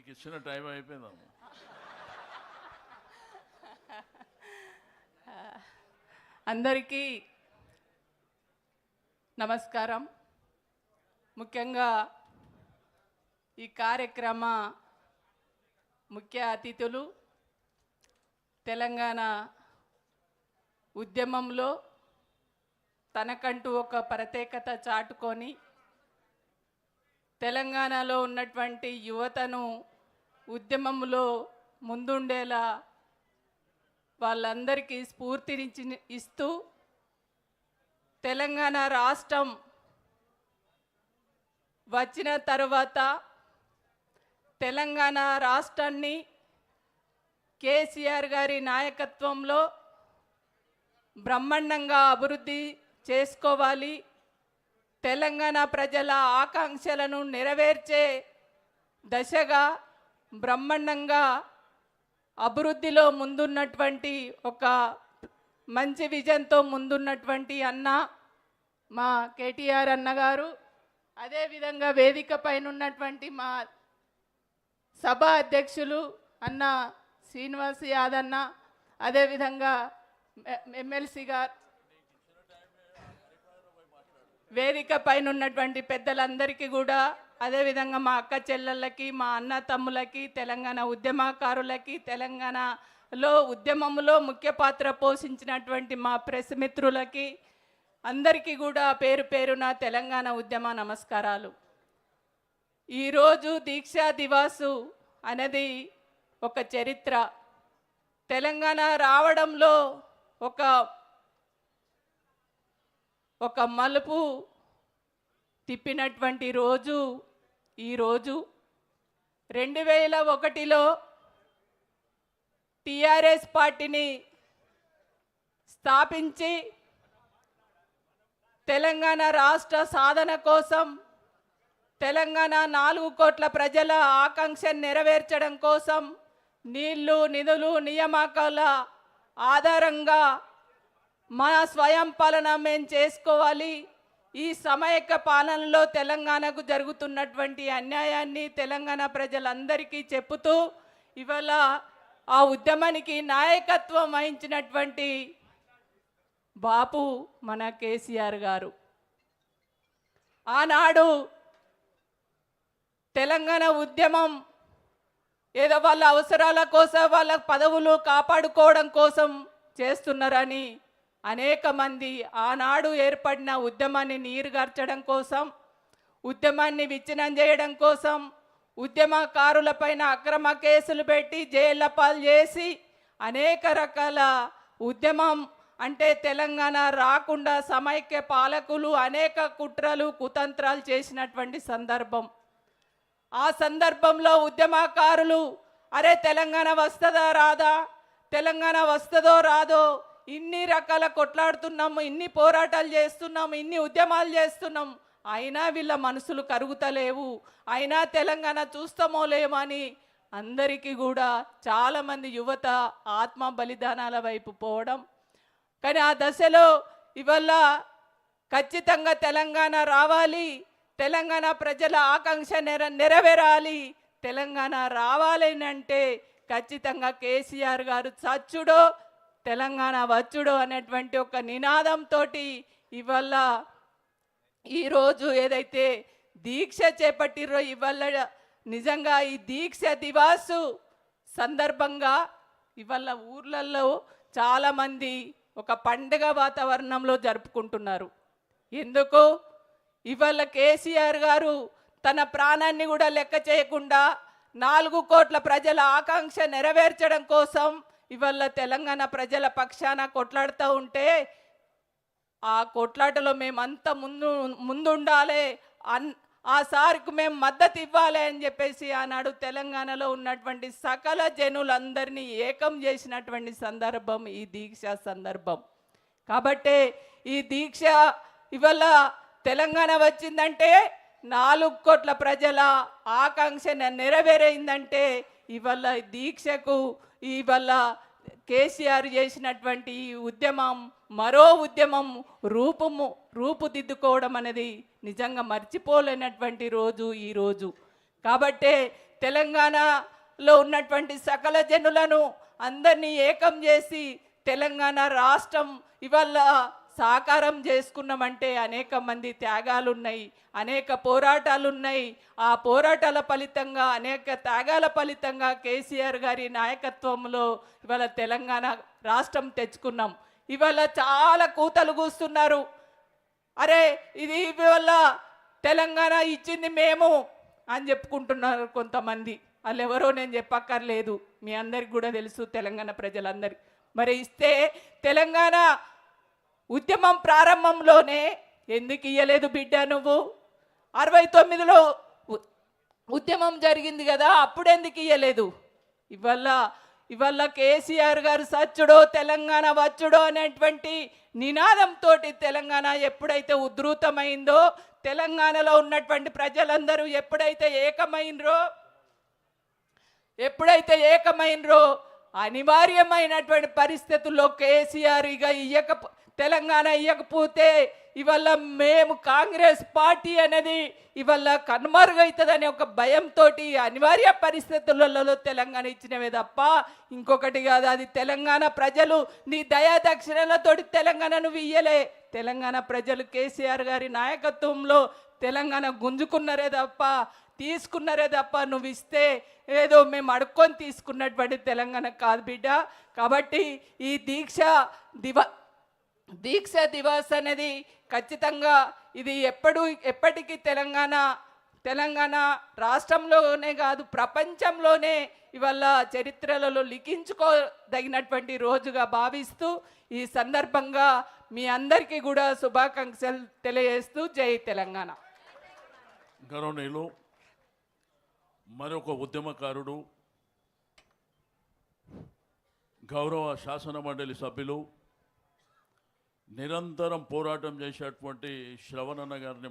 మీకు ఇచ్చిన టైం అయిపోయిందమ్మ. అందరికీ నమస్కారం. ముఖ్యంగా ఈ కార్యక్రమ ముఖ్య అతిథులు తెలంగాణ ఉద్యమంలో తనకంటూ ఒక ప్రత్యేకత చాటుకొని తెలంగాణలో ఉన్నటువంటి యువతను ఉద్యమంలో ముందుండేలా వాళ్ళందరికీ స్ఫూర్తినిచ్చి ఇస్తూ తెలంగాణ రాష్ట్రం వచ్చిన తర్వాత తెలంగాణ రాష్ట్రాన్ని కేసీఆర్ గారి నాయకత్వంలో బ్రహ్మాండంగా అభివృద్ధి చేసుకోవాలి. తెలంగాణ ప్రజల ఆకాంక్షలను నెరవేర్చే దశగా బ్రహ్మాండంగా అభివృద్ధిలో ముందున్నటువంటి ఒక మంచి విజన్తో ముందున్నటువంటి అన్న మా కేటీఆర్ అన్నగారు అదేవిధంగా వేదిక పైన ఉన్నటువంటి మా సభ అధ్యక్షులు అన్న శ్రీనివాస్ యాదన్న అదేవిధంగా ఎమ్మెల్సీ గారు. వేదిక పైన ఉన్నటువంటి పెద్దలందరికీ కూడా అదేవిధంగా మా అక్క చెల్లెళ్ళకి మా అన్న తమ్ములకి తెలంగాణ ఉద్యమకారులకి తెలంగాణలో ఉద్యమంలో ముఖ్య పాత్ర పోషించినటువంటి మా ప్రెస్ మిత్రులకి అందరికీ కూడా పేరు పేరున తెలంగాణ ఉద్యమ నమస్కారాలు. ఈరోజు దీక్షా దివాసు అనేది ఒక చరిత్ర. తెలంగాణ రావడంలో ఒక ఒక మలుపు తిప్పినటువంటి రోజు ఈరోజు రెండు వేల ఒకటిలో టిఆర్ఎస్ పార్టీని స్థాపించి తెలంగాణ రాష్ట్ర సాధన కోసం తెలంగాణ నాలుగు కోట్ల ప్రజల ఆకాంక్ష నెరవేర్చడం కోసం నీళ్ళు నిధులు నియామకాల ఆధారంగా మన స్వయం పాలన మేము చేసుకోవాలి. ఈ సమైక్య పాలనలో తెలంగాణకు జరుగుతున్నటువంటి అన్యాయాన్ని తెలంగాణ ప్రజలందరికీ చెప్పుతూ ఇవాళ ఆ ఉద్యమానికి నాయకత్వం వహించినటువంటి బాపు మన కేసీఆర్ గారు. ఆనాడు తెలంగాణ ఉద్యమం ఏదో వాళ్ళ అవసరాల కోసం వాళ్ళ పదవులు కాపాడుకోవడం కోసం చేస్తున్నారని అనేక మంది ఆనాడు ఏర్పడిన ఉద్యమాన్ని నీరుగార్చడం కోసం ఉద్యమాన్ని విచ్ఛిన్నం చేయడం కోసం ఉద్యమకారులపైన అక్రమ కేసులు పెట్టి జైళ్ళ పాలు చేసి అనేక రకాల ఉద్యమం అంటే తెలంగాణ రాకుండా సమైక్య పాలకులు అనేక కుట్రలు కుతంత్రాలు చేసినటువంటి సందర్భం. ఆ సందర్భంలో ఉద్యమకారులు అరే తెలంగాణ వస్తుందా రాదా? తెలంగాణ వస్తుందో రాదో? ఇన్ని రకాల కొట్లాడుతున్నాము ఇన్ని పోరాటాలు చేస్తున్నాము ఇన్ని ఉద్యమాలు చేస్తున్నాం అయినా వీళ్ళ మనసులు కరుగుతలేవు. అయినా తెలంగాణ చూస్తామో లేమని అందరికీ కూడా చాలామంది యువత ఆత్మ బలిదానాల వైపు పోవడం. కానీ ఆ దశలో ఇవల్ల ఖచ్చితంగా తెలంగాణ రావాలి. తెలంగాణ ప్రజల ఆకాంక్ష నెర నెరవేరాలి. తెలంగాణ రావాలని అంటే ఖచ్చితంగా కేసీఆర్ గారు చచ్చుడో తెలంగాణ వచ్చుడు అనేటువంటి ఒక నినాదంతో ఇవల్ల ఈరోజు ఏదైతే దీక్ష చేపట్టిరో ఇవల్ల నిజంగా ఈ దీక్ష దివాసు సందర్భంగా ఇవాళ ఊర్లలో చాలామంది ఒక పండుగ వాతావరణంలో జరుపుకుంటున్నారు. ఎందుకు? ఇవాళ కేసీఆర్ గారు తన ప్రాణాన్ని కూడా లెక్క చేయకుండా నాలుగు కోట్ల ప్రజల ఆకాంక్ష నెరవేర్చడం కోసం ఇవాళ తెలంగాణ ప్రజల పక్షాన కొట్లాడుతూ ఉంటే ఆ కొట్లాటలో మేమంతా ముందు ముందుండాలి అన్ ఆ సార్కు మేము మద్దతు ఇవ్వాలి అని చెప్పేసి ఆనాడు తెలంగాణలో ఉన్నటువంటి సకల జనులందరినీ ఏకం చేసినటువంటి సందర్భం ఈ దీక్ష సందర్భం. కాబట్టే ఈ దీక్ష ఇవాళ తెలంగాణ వచ్చిందంటే నాలుగు కోట్ల ప్రజల ఆకాంక్షను నెరవేరైందంటే ఇవాళ దీక్షకు ఇవాళ కేసీఆర్ చేసినటువంటి ఈ ఉద్యమం మరో ఉద్యమం రూపము రూపుదిద్దుకోవడం అనేది నిజంగా మర్చిపోలేనటువంటి రోజు ఈ రోజు. కాబట్టే తెలంగాణలో ఉన్నటువంటి సకల జనులను అందరినీ ఏకం చేసి తెలంగాణ రాష్ట్రం ఇవాళ సాకారం చేసుకున్నామంటే అనేక మంది త్యాగాలు ఉన్నాయి అనేక పోరాటాలున్నాయి. ఆ పోరాటాల ఫలితంగా అనేక త్యాగాల ఫలితంగా కేసీఆర్ గారి నాయకత్వంలో ఇవాళ తెలంగాణ రాష్ట్రం తెచ్చుకున్నాం. ఇవాళ చాలా కూతలు కూస్తున్నారు. అరే ఇది ఇవాళ తెలంగాణ ఇచ్చింది మేము అని చెప్పుకుంటున్నారు కొంతమంది. వాళ్ళు ఎవరో నేను చెప్పక్కర్లేదు. మీ అందరికి కూడా తెలుసు తెలంగాణ ప్రజలందరికీ మరి ఇస్తే తెలంగాణ ఉద్యమం ప్రారంభంలోనే ఎందుకు ఇయ్యలేదు బిడ్డ నువ్వు? అరవై తొమ్మిదిలో ఉ- ఉద్యమం జరిగింది కదా అప్పుడెందుకు ఇయ్యలేదు? ఇవల్ల ఇవల్ల కేసీఆర్ గారు సచ్చుడో తెలంగాణ వచ్చుడో అనేటువంటి నినాదంతో తెలంగాణ ఎప్పుడైతే ఉధృతమైందో తెలంగాణలో ఉన్నటువంటి ప్రజలందరూ ఎప్పుడైతే ఏకమైనరో ఎప్పుడైతే ఏకమైనరో అనివార్యమైనటువంటి పరిస్థితుల్లో కేసీఆర్ ఇక ఇయ్యక తెలంగాణ ఇయ్యకపోతే ఇవల్ల మేము కాంగ్రెస్ పార్టీ అనేది ఇవల్ల కనుమరుగవుతుందనే ఒక భయంతో అనివార్య పరిస్థితులలో తెలంగాణ ఇచ్చినవే తప్ప ఇంకొకటి కాదు అది తెలంగాణ ప్రజలు నీ దయా దక్షిణలతోటి తెలంగాణ నువ్వు ఇయ్యలే. తెలంగాణ ప్రజలు కేసీఆర్ గారి నాయకత్వంలో తెలంగాణ గుంజుకున్నారే తప్ప తీసుకున్నారే తప్ప నువ్వు ఇస్తే ఏదో మేము అడుక్కొని తీసుకున్నటువంటి తెలంగాణ కాదు బిడ్డ. కాబట్టి ఈ దీక్ష దివ దీక్ష దివస్ అనేది ఖచ్చితంగా ఇది ఎప్పుడు ఎప్పటికీ తెలంగాణ తెలంగాణ రాష్ట్రంలోనే కాదు ప్రపంచంలోనే ఇవాళ చరిత్రలలో లిఖించుకోదగినటువంటి రోజుగా భావిస్తూ ఈ సందర్భంగా మీ అందరికీ కూడా శుభాకాంక్షలు తెలియజేస్తూ జై తెలంగాణ. గౌరవనీయులు మరొక ఉద్యమకారుడు గౌరవ శాసన మండలి సభ్యులు నిరంతరం పోరాటం చేసేటువంటి శ్రవణన్న గారిని